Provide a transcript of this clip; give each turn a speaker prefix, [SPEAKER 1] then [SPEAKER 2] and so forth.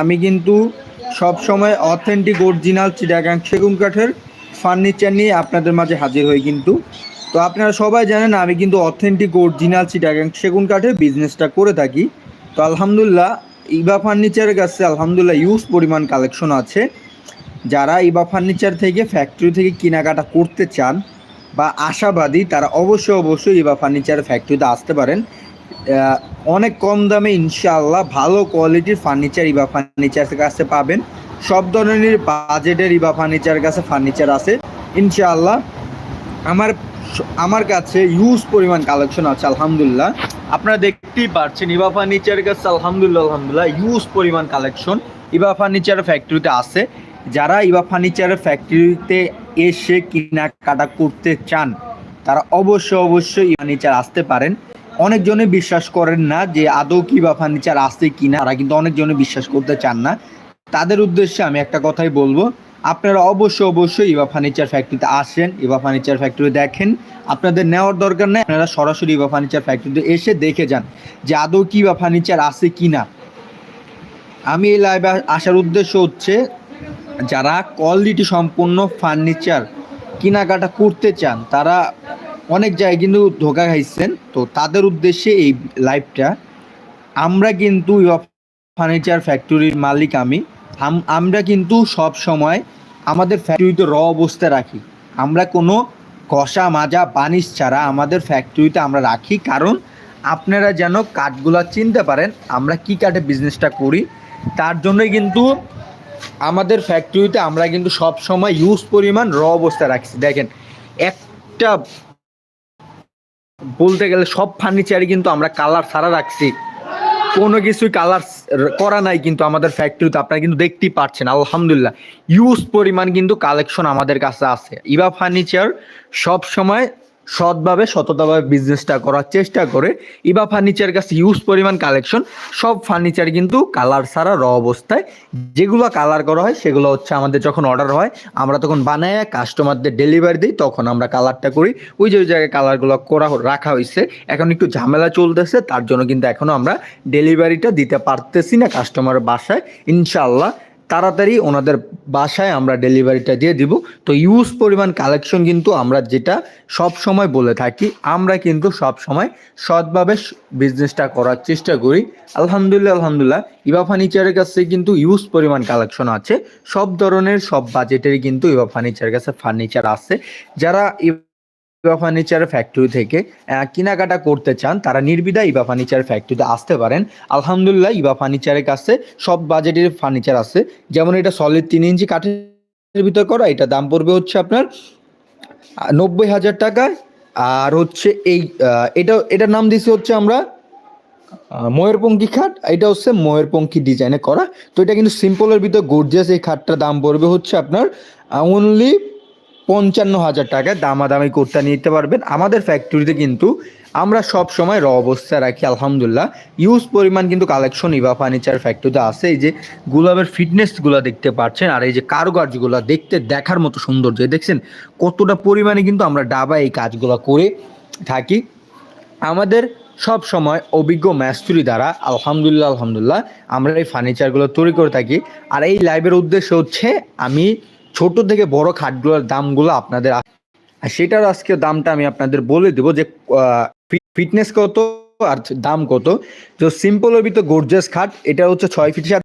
[SPEAKER 1] আমি কিন্তু সব সময় অথেন্টিক অরিজিনাল চিটাগাং সেগুন কাঠের ফার্নিচার নিয়ে আপনাদের মাঝে হাজির হই কিন্তু। তো আপনারা সবাই জানেন আমি কিন্তু অথেন্টিক অরিজিনাল চিটাগাং সেগুন কাঠের বিজনেসটা করে থাকি। তো আলহামদুলিল্লাহ, ইবা ফার্নিচারের কাছে আলহামদুলিল্লাহ ইউজ পরিমাণ কালেকশন আছে। যারা ইবা ফার্নিচার থেকে ফ্যাক্টরি থেকে কেনাকাটা করতে চান বা আশাবাদী, তারা অবশ্যই অবশ্যই ইবা ফার্নিচার ফ্যাক্টরিতে আসতে পারেন। অনেক কম দামে ইনশাআল্লাহ ভালো কোয়ালিটির ফার্নিচার, ইবা ফার্নিচারের কাছে পাবেন। সব ধরনের বাজেটের ইবা ফার্নিচার কাছে ফার্নিচার আছে। ইনশাআল্লাহ আমার আমার কাছে ইউজ পরিমাণ কালেকশন আছে, আলহামদুলিল্লাহ। আপনারা দেখতেই পাচ্ছেন ইবা ফার্নিচারের কাছে আলহামদুলিল্লাহ আলহামদুলিল্লাহ ইউজ পরিমাণ কালেকশন ইবা ফার্নিচার ফ্যাক্টরিতে আছে। যারা ইবা ফার্নিচারের ফ্যাক্টরিতে এসে কেনাকাটা করতে চান, তারা অবশ্যই অবশ্যই ফার্নিচার আসতে পারেন। অনেকজনে বিশ্বাস করেন না যে আদৌ কি বা ফার্নিচার কি না তারা কিন্তু অনেকজনে বিশ্বাস করতে চান না। তাদের উদ্দেশ্যে আমি একটা কথাই বলব, আপনারা অবশ্যই অবশ্যই ইবা ফার্নিচার ফ্যাক্টরিতে আসেন ইবা ফার্নিচার ফ্যাক্টরি দেখেন। আপনাদের নেওয়ার দরকার নেই, আপনারা সরাসরি ইবা ফার্নিচার ফ্যাক্টরিতে এসে দেখে যান যে আদৌ কি বা ফার্নিচার আছে কি না আমি এই লাইভে আসার উদ্দেশ্য হচ্ছে, যারা কোয়ালিটি সম্পূর্ণ ফার্নিচার কেনাকাটা করতে চান, তারা অনেক জায়গায় কিন্তু ধোকা খাইছেন। তো তাদের উদ্দেশ্যে এই লাইভটা। আমরা কিন্তু ফার্নিচার ফ্যাক্টরির মালিক আমি। আমরা কিন্তু সব সময় আমাদের ফ্যাক্টরিতে র অবস্থায় রাখি। আমরা কোনো কষা মাজা, বানিশ ছাড়া আমাদের ফ্যাক্টরিতে আমরা রাখি। কারণ আপনারা যেন কাঠগুলা চিনতে পারেন, আমরা কি কাঠে বিজনেসটা করি। তার জন্যই কিন্তু আমাদের ফ্যাক্টরিতে আমরা কিন্তু সব সময় ইউজ পরিমাণ র অবস্থায় রাখছি। দেখেন, একটা বলতে গেলে সব ফার্নিচারই কিন্তু আমরা কালার সারা রাখছি। কোনো কিছুই কালার করা নাই কিন্তু আমাদের ফ্যাক্টরিতে আপনারা কিন্তু দেখতেই পাচ্ছেন আলহামদুলিল্লাহ। ইউজ পরিমাণ কিন্তু কালেকশন আমাদের কাছে আছে। ইবা ফার্নিচার সব সময় সৎভাবে, সততাভাবে বিজনেসটা করার চেষ্টা করে। ইবা ফার্নিচার কাছে ইউজ পরিমাণ কালেকশন সব ফার্নিচার কিন্তু কালার ছাড়া র অবস্থায়। যেগুলো কালার করা হয়, সেগুলো হচ্ছে আমাদের যখন অর্ডার হয়, আমরা তখন বানায় কাস্টমারদের ডেলিভারি দিই, তখন আমরা কালারটা করি। ওই যে ওই জায়গায় কালারগুলো করা রাখা হয়েছে এখন একটু ঝামেলা চলতেছে, তার জন্য কিন্তু এখনও আমরা ডেলিভারিটা দিতে পারতেছি না কাস্টমারের বাসায়। ইনশাল্লাহ তাড়াতাড়ি ওনাদের বাসায় আমরা ডেলিভারিটা দিয়ে দিব। তো ইউজ পরিমাণ কালেকশন কিন্তু আমরা যেটা সব সময় বলে থাকি, আমরা কিন্তু সব সময় সৎভাবে বিজনেসটা করার চেষ্টা করি। আলহামদুলিল্লাহ আলহামদুলিল্লাহ। ইবা ফার্নিচারের কাছে কিন্তু ইউজ পরিমাণ কালেকশন আছে। সব ধরনের, সব বাজেটেরই কিন্তু ইবা ফার্নিচারের কাছে ফার্নিচার আছে। যারা ইবা ফার্নিচার ফ্যাক্টরি থেকে কেনাকাটা করতে চান, তারা নির্বিধায় ইবা ফার্নিচার ফ্যাক্টরিতে আসতে পারেন। আলহামদুলিল্লাহ, ইবা ফার্নিচারের কাছে সব বাজেটের ফার্নিচার আছে। যেমন এটা সলিড তিন ইঞ্চি কাঠের ভিতর করা, এটা দাম পড়বে হচ্ছে আপনার নব্বই হাজার টাকা আর হচ্ছে এই এটা এটার নাম দিছি হচ্ছে আমরা ময়ূরপঙ্খী খাট। এটা হচ্ছে ময়ূরপঙ্খী ডিজাইনে করা। তো এটা কিন্তু সিম্পলের ভিতর গর্জিয়াস এই খাটটার দাম পড়বে হচ্ছে আপনার অনলি পঞ্চান্ন হাজার টাকায় দামাদামি করতে নিতে পারবেন। আমাদের ফ্যাক্টরিতে কিন্তু আমরা সব সময় র অবস্থায় রাখি, আলহামদুলিল্লাহ। ইউজ পরিমাণ কিন্তু কালেকশন ইভা ফার্নিচার ফ্যাক্টরিতে আছে। এই যে গুলাবের ফিটনেসগুলো দেখতে পাচ্ছেন, আর এই যে কারুকার্যগুলো দেখতে, দেখার মতো সৌন্দর্য দেখছেন? কতটা পরিমাণে কিন্তু আমরা ডাবা এই কাজগুলো করে থাকি। আমাদের সব সময় অভিজ্ঞ ম্যাস্তুরি দ্বারা, আলহামদুলিল্লাহ আলহামদুলিল্লাহ, আমরা এই ফার্নিচারগুলো তৈরি করে থাকি। আর এই লাইভের উদ্দেশ্য হচ্ছে, আমি ছোট থেকে বড় খাটগুলোর দামগুলো আপনাদের আর সেটার আজকে দামটা আমি আপনাদের বলে দেবো যে ফিটনেস কত আর দাম কত। তো সিম্পলের ভিতর গোর্জাস খাট, এটা হচ্ছে ছয় ফিট